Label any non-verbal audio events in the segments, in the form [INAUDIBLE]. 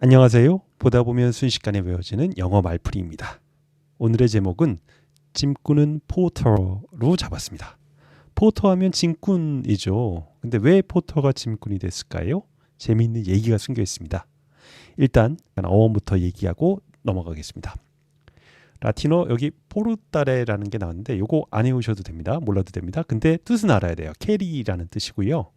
안녕하세요. 보다 보면 순식간에 외워지는 영어 말풀이입니다. 오늘의 제목은 짐꾼은 포터로 잡았습니다. 포터 하면 짐꾼이죠. 근데 왜 포터가 짐꾼이 됐을까요? 재미있는 얘기가 숨겨 있습니다. 일단 어원부터 얘기하고 넘어가겠습니다. 라틴어 여기 포르타레라는 게 나왔는데 요거 안 외우셔도 됩니다. 몰라도 됩니다. 근데 뜻은 알아야 돼요. 캐리라는 뜻이고요.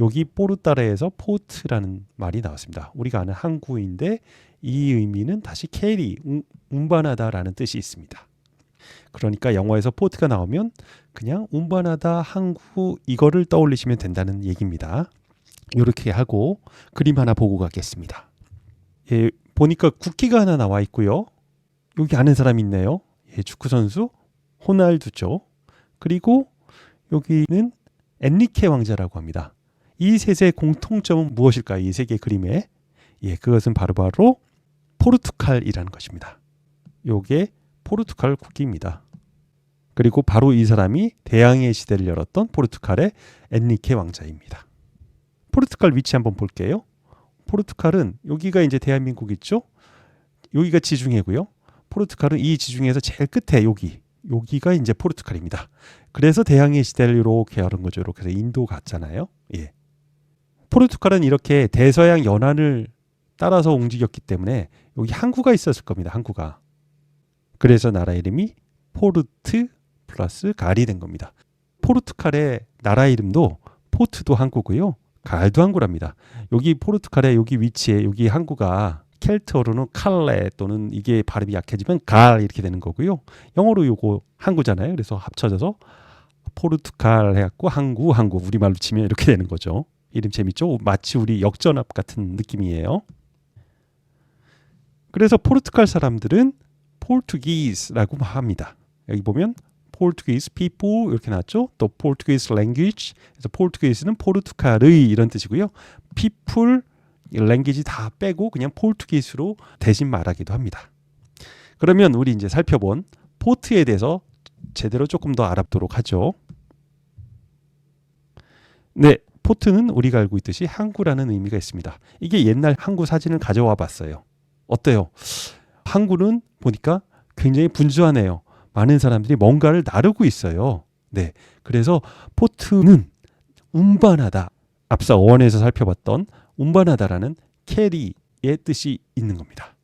여기 포르타레에서 포트라는 말이 나왔습니다. 우리가 아는 항구인데 이 의미는 다시 캐리, 운, 운반하다라는 뜻이 있습니다. 그러니까 영어에서 포트가 나오면 그냥 운반하다, 항구 이거를 떠올리시면 된다는 얘기입니다. 이렇게 하고 그림 하나 보고 가겠습니다. 예, 보니까 국기가 하나 나와 있고요. 여기 아는 사람이 있네요. 예, 축구 선수 호날두죠. 그리고 여기는 엔리케 왕자라고 합니다. 이 셋의 공통점은 무엇일까요? 이세개 그림에 예, 그것은 바로 바로 포르투갈이라는 것입니다. 요게 포르투갈 국기입니다. 그리고 바로 이 사람이 대항해 시대를 열었던 포르투갈의 엔리케 왕자입니다. 포르투갈 위치 한번 볼게요. 포르투갈은 여기가 이제 대한민국 있죠? 여기가 지중해고요. 포르투갈은 이 지중해에서 제일 끝에 여기 여기가 이제 포르투갈입니다. 그래서 대항해 시대를 이렇게 열은 거죠. 이렇게 해서 인도 갔잖아요. 예. 포르투갈은 이렇게 대서양 연안을 따라서 움직였기 때문에 여기 항구가 있었을 겁니다. 항구가. 그래서 나라 이름이 포르트 플러스 갈이 된 겁니다. 포르투갈의 나라 이름도 포트도 항구고요. 갈도 항구랍니다. 여기 포르투갈의 여기 위치에 여기 항구가 켈트어로는 칼레 또는 이게 발음이 약해지면 갈 이렇게 되는 거고요. 영어로 요거 항구잖아요. 그래서 합쳐져서 포르투갈 해갖고 항구 항구 우리말로 치면 이렇게 되는 거죠. 이름 재밌죠? 마치 우리 역전압 같은 느낌이에요. 그래서 포르투갈 사람들은 포르투기스라고 합니다. 여기 보면 포르투기스 people 이렇게 나왔죠. 또 포르투기스 language. 그래서 포르투기스는 포르투갈의 이런 뜻이고요. people 랭귀지 다 빼고 그냥 포르투기스로 대신 말하기도 합니다. 그러면 우리 이제 살펴본 포트에 대해서 제대로 조금 더 알아보도록 하죠. 네, 포트는 우리가 알고 있듯이 항구라는 의미가 있습니다. 이게 옛날 항구 사진을 가져와 봤어요. 어때요? 항구는 보니까 굉장히 분주하네요. 많은 사람들이 뭔가를 나르고 있어요. 네. 그래서 포트는 운반하다. 앞서 어원에서 살펴봤던 운반하다라는 캐리의 뜻이 있는 겁니다.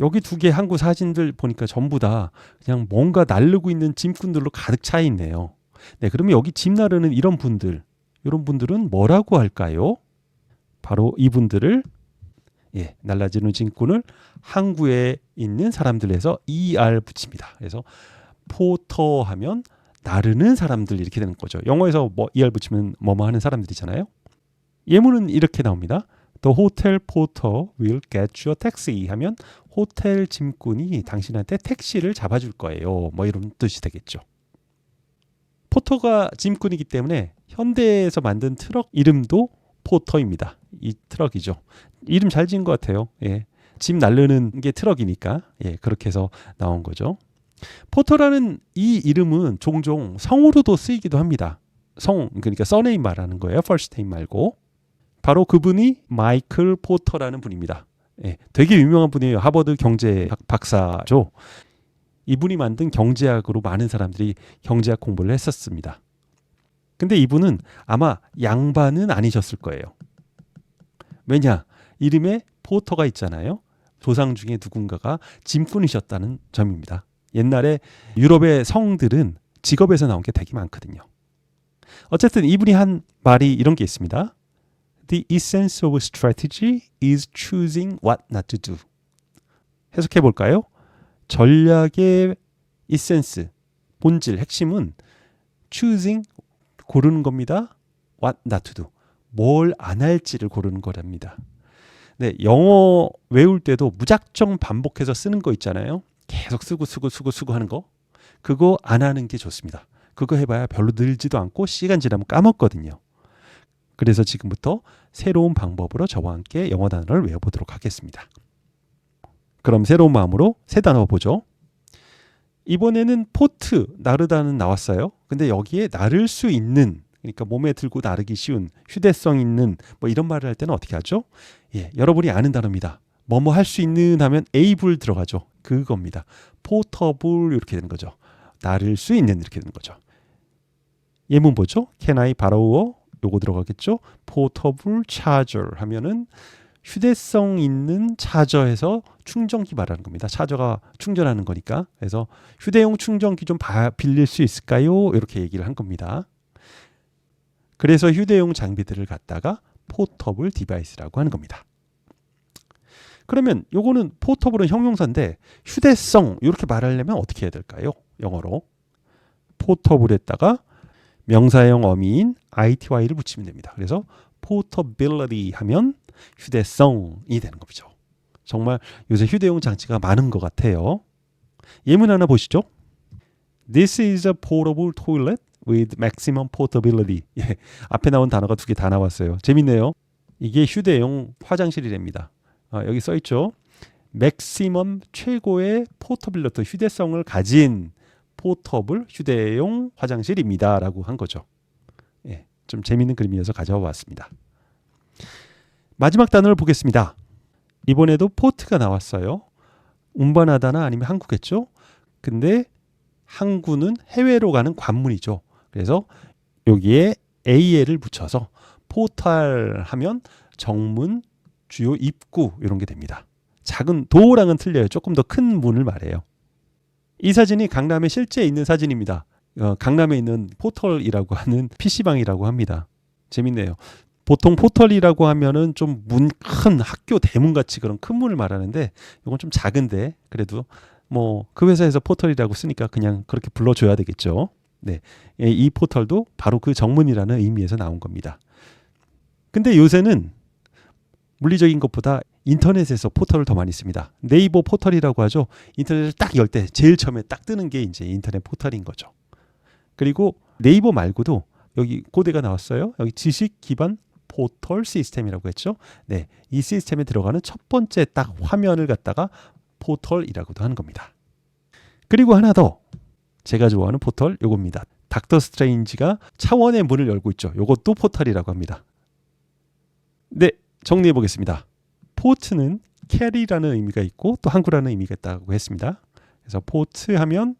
여기 두 개 항구 사진들 보니까 전부 다 그냥 뭔가 나르고 있는 짐꾼들로 가득 차 있네요. 네, 그러면 여기 짐 나르는 이런 분들, 이런 분들은 뭐라고 할까요? 바로 이분들을 예, 날라지는 짐꾼을 항구에 있는 사람들에서 ER 붙입니다. 그래서 포터 하면 나르는 사람들 이렇게 되는 거죠. 영어에서 뭐 ER 붙이면 뭐뭐 하는 사람들이잖아요. 예문은 이렇게 나옵니다. The hotel porter will get you a taxi 하면 호텔 짐꾼이 당신한테 택시를 잡아줄 거예요. 뭐 이런 뜻이 되겠죠. 포터가 짐꾼이기 때문에 현대에서 만든 트럭 이름도 포터입니다. 이 트럭이죠. 이름 잘 지은 것 같아요. 예. 짐 날르는 게 트럭이니까 예, 그렇게 해서 나온 거죠. 포터라는 이 이름은 종종 성으로도 쓰이기도 합니다. 성 그러니까 써네임 말하는 거예요. 퍼스트 네임 말고 바로 그분이 마이클 포터라는 분입니다. 예, 되게 유명한 분이에요. 하버드 경제학 박사죠. 이분이 만든 경제학으로 많은 사람들이 경제학 공부를 했었습니다. 근데 이분은 아마 양반은 아니셨을 거예요. 왜냐? 이름에 포터가 있잖아요. 조상 중에 누군가가 짐꾼이셨다는 점입니다. 옛날에 유럽의 성들은 직업에서 나온 게 되게 많거든요. 어쨌든 이분이 한 말이 이런 게 있습니다. The essence of strategy is choosing what not to do. 해석해 볼까요? 전략의 이센스, 본질, 핵심은 choosing 고르는 겁니다. what not to do. 뭘 안 할지를 고르는 거랍니다. 네, 영어 외울 때도 무작정 반복해서 쓰는 거 있잖아요. 계속 쓰고 쓰고 쓰고 쓰고 하는 거. 그거 안 하는 게 좋습니다. 그거 해봐야 별로 늘지도 않고 시간 지나면 까먹거든요. 그래서 지금부터 새로운 방법으로 저와 함께 영어 단어를 외워보도록 하겠습니다. 그럼 새로운 마음으로 새 단어 보죠. 이번에는 포트, 나르다는 나왔어요. 근데 여기에 나를 수 있는 그러니까 몸에 들고 나르기 쉬운 휴대성 있는 뭐 이런 말을 할 때는 어떻게 하죠? 예, 여러분이 아는 단어입니다. 뭐뭐 할 수 있는 하면 able 들어가죠. 그겁니다. portable 이렇게 되는 거죠. 나를 수 있는 이렇게 되는 거죠. 예문 보죠? Can I borrow? 요거 들어가겠죠? portable charger 하면은 휴대성 있는 차저에서 충전기 말하는 겁니다. 차저가 충전하는 거니까. 그래서 휴대용 충전기 좀 봐- 빌릴 수 있을까요? 이렇게 얘기를 한 겁니다. 그래서 휴대용 장비들을 갖다가 포터블 디바이스라고 하는 겁니다. 그러면 요거는 포터블은 형용사인데 휴대성 이렇게 말하려면 어떻게 해야 될까요? 영어로 포터블에다가 명사형 어미인 ity를 붙이면 됩니다. 그래서 portability 하면 휴대성이 되는 거죠. 정말 요새 휴대용 장치가 많은 것 같아요. 예문 하나 보시죠. This is a portable toilet with maximum portability. [LAUGHS] 예, 앞에 나온 단어가 두 개 다 나왔어요. 재밌네요. 이게 휴대용 화장실이랍니다. 아, 여기 써 있죠. maximum 최고의 포터빌리티 휴대성을 가진 포터블 휴대용 화장실입니다라고 한 거죠. 예, 좀 재밌는 그림이어서 가져와 봤습니다. 마지막 단어를 보겠습니다. 이번에도 포트가 나왔어요. 운반하다나 아니면 항구겠죠. 근데 항구는 해외로 가는 관문이죠. 그래서 여기에 AL을 붙여서 포탈 하면 정문, 주요 입구 이런 게 됩니다. 작은 도랑은 틀려요. 조금 더 큰 문을 말해요. 이 사진이 강남에 실제 있는 사진입니다. 어, 강남에 있는 포털이라고 하는 [LAUGHS] PC방이라고 합니다. 재밌네요. 보통 포털이라고 하면은 좀 문 큰 학교 대문 같이 그런 큰 문을 말하는데 이건 좀 작은데 그래도 뭐 그 회사에서 포털이라고 쓰니까 그냥 그렇게 불러줘야 되겠죠. 네, 예, 이 포털도 바로 그 정문이라는 의미에서 나온 겁니다. 근데 요새는 물리적인 것보다 인터넷에서 포털을 더 많이 씁니다. 네이버 포털이라고 하죠. 인터넷을 딱 열 때 제일 처음에 딱 뜨는 게 이제 인터넷 포털인 거죠. 그리고 네이버 말고도 여기 고대가 나왔어요. 여기 지식 기반 포털 시스템이라고 했죠. 네, 이 시스템에 들어가는 첫 번째 딱 화면을 갖다가 포털이라고도 하는 겁니다. 그리고 하나 더 제가 좋아하는 포털 요겁니다. 닥터 스트레인지가 차원의 문을 열고 있죠. 요것도 포털이라고 합니다. 네, 정리해 보겠습니다. 포트는 캐리라는 의미가 있고 또 항구라는 의미가 있다고 했습니다. 그래서 포트 하면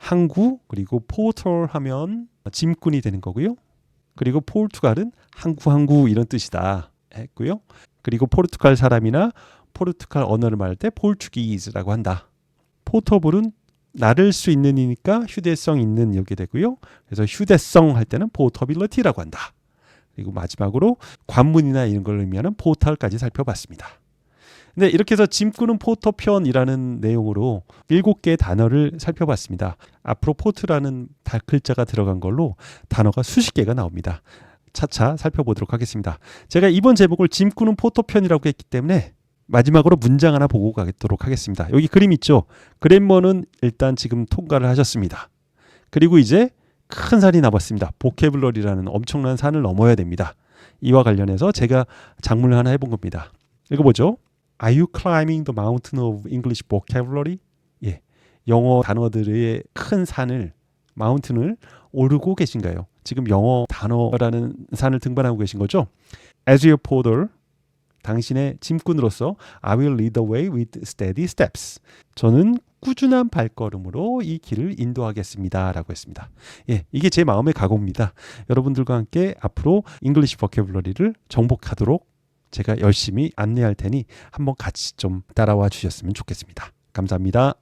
항구 그리고 포털 하면 짐꾼이 되는 거고요. 그리고 포르투갈은 항구 항구 이런 뜻이다 했고요. 그리고 포르투갈 사람이나 포르투갈 언어를 말할 때 포르투기즈라고 한다. 포터블은 나를 수 있는 이니까 휴대성 있는 이렇게 되고요. 그래서 휴대성 할 때는 포터빌리티라고 한다. 그리고 마지막으로 관문이나 이런 걸 의미하는 포털까지 살펴봤습니다. 네, 이렇게 해서 짐꾼은 포터 편이라는 내용으로 일곱 개의 단어를 살펴봤습니다. 앞으로 포트라는 다- 글자가 들어간 걸로 단어가 수십 개가 나옵니다. 차차 살펴보도록 하겠습니다. 제가 이번 제목을 짐꾼은 포터 편이라고 했기 때문에 마지막으로 문장 하나 보고 가도록 하겠습니다. 여기 그림 있죠? 그랜머는 일단 지금 통과를 하셨습니다. 그리고 이제 큰 산이 남았습니다. 보케블러리라는 엄청난 산을 넘어야 됩니다. 이와 관련해서 제가 작문을 하나 해본 겁니다. 읽어보죠. Are you climbing the mountain of English vocabulary? 예, 영어 단어들의 큰 산을 마운틴을 오르고 계신가요? 지금 영어 단어라는 산을 등반하고 계신 거죠? As your porter, 당신의 짐꾼으로서 I will lead the way with steady steps. 저는 꾸준한 발걸음으로 이 길을 인도하겠습니다라고 했습니다. 예, 이게 제 마음의 각오입니다. 여러분들과 함께 앞으로 잉글리시 버케블러리를 정복하도록 제가 열심히 안내할 테니 한번 같이 좀 따라와 주셨으면 좋겠습니다. 감사합니다.